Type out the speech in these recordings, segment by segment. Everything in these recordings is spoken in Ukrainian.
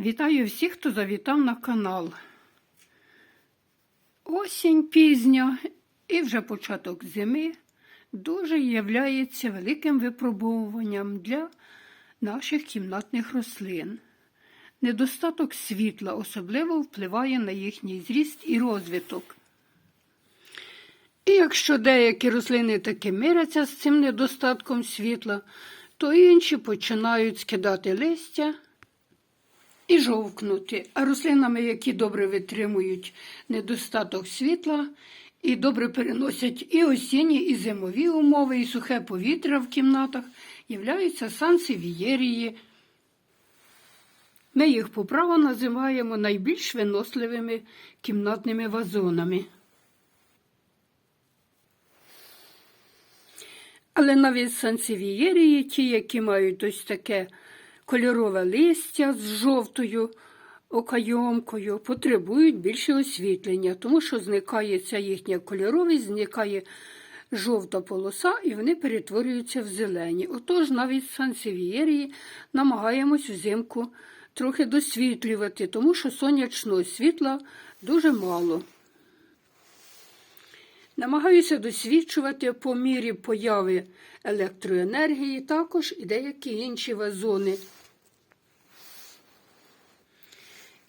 Вітаю всіх, хто завітав на канал. Осінь пізня і вже початок зими дуже являється великим випробовуванням для наших кімнатних рослин. Недостаток світла особливо впливає на їхній зріст і розвиток. І якщо деякі рослини таки миряться з цим недостатком світла, то інші починають скидати листя і жовкнути. А рослинами, які добре витримують недостаток світла і добре переносять і осінні, і зимові умови, і сухе повітря в кімнатах, являються сансевієрії. Ми їх по праву називаємо найбільш виносливими кімнатними вазонами. Але навіть сансевієрії, ті, які мають ось таке кольорове листя з жовтою окайомкою, потребують більше освітлення, тому що зникає ця їхня кольоровість, зникає жовта полоса і вони перетворюються в зелені. Отож, навіть сансевієрії намагаємось взимку трохи досвітлювати, тому що сонячного світла дуже мало. Намагаюся досвідчувати по мірі появи електроенергії, також і деякі інші вазони.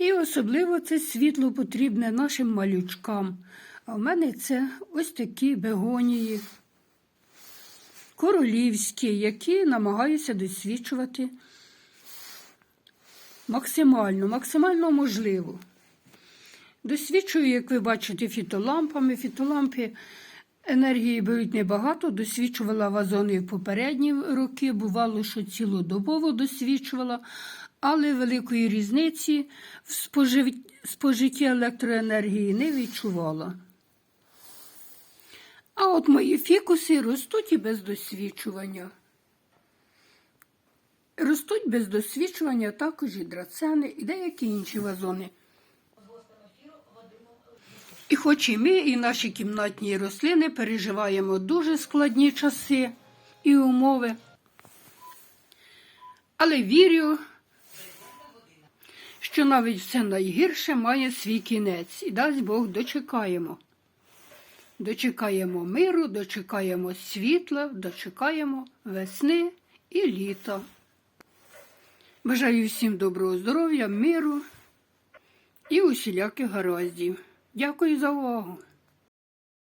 І особливо це світло потрібне нашим малючкам. А в мене це ось такі бегонії, королівські, які намагаюся досвідчувати максимально, максимально можливо. Досвідчую, як ви бачите, фітолампами. Фітолампи енергії беруть небагато, досвідчувала вазони в попередні роки, бувало, що цілодобово досвідчувала, але великої різниці в спожитті електроенергії не відчувала. А от мої фікуси ростуть і без досвідчування. Ростуть без досвідчування також і драцени, і деякі інші вазони. Хоч і ми, і наші кімнатні рослини переживаємо дуже складні часи і умови, але вірю, що навіть все найгірше має свій кінець, і дасть Бог дочекаємо. Дочекаємо миру, дочекаємо світла, дочекаємо весни і літа. Бажаю всім доброго здоров'я, миру і усіляких гараздів. Дякую за увагу.